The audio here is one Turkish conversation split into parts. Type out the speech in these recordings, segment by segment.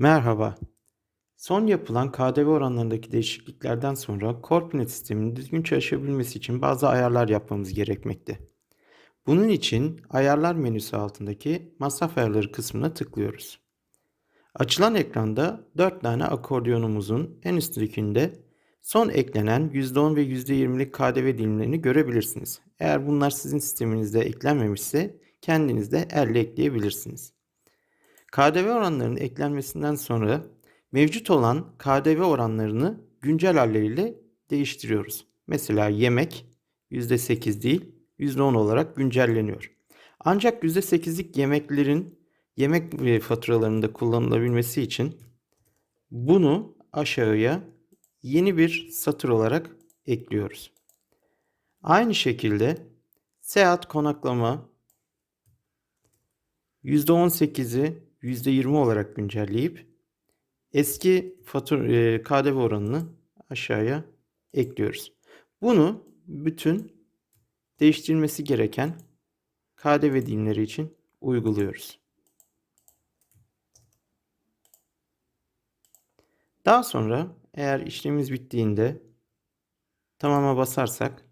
Merhaba. Son yapılan KDV oranlarındaki değişikliklerden sonra Corpnet sisteminin düzgün çalışabilmesi için bazı ayarlar yapmamız gerekmekte. Bunun için ayarlar menüsü altındaki masraf ayarları kısmına tıklıyoruz. Açılan ekranda 4 tane akordiyonumuzun en üstündekinde son eklenen %10 ve %20'lik KDV dilimlerini görebilirsiniz. Eğer bunlar sizin sisteminizde eklenmemişse kendiniz de elle ekleyebilirsiniz. KDV oranlarının eklenmesinden sonra mevcut olan KDV oranlarını güncel halleriyle değiştiriyoruz. Mesela yemek %8 değil %10 olarak güncelleniyor. Ancak %8'lik yemeklerin yemek e, faturalarında kullanılabilmesi için bunu aşağıya yeni bir satır olarak ekliyoruz. Aynı şekilde seyahat konaklama %18'i %20 olarak güncelleyip eski fatura e, KDV oranını aşağıya ekliyoruz. Bunu bütün değiştirilmesi gereken KDV dilimleri için uyguluyoruz. Daha sonra eğer işlemimiz bittiğinde tamama basarsak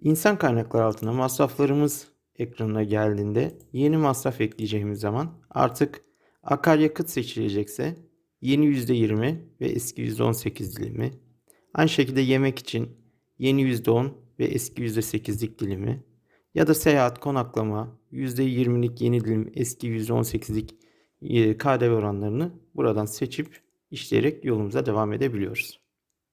insan kaynakları altına masraflarımız ekranına geldiğinde yeni masraf ekleyeceğimiz zaman artık akaryakıt seçilecekse yeni %20 ve eski %18 dilimi. Aynı şekilde yemek için yeni %10 ve eski %8'lik dilimi ya da seyahat konaklama %20'lik yeni dilim eski %18'lik KDV oranlarını buradan seçip işleyerek yolumuza devam edebiliyoruz.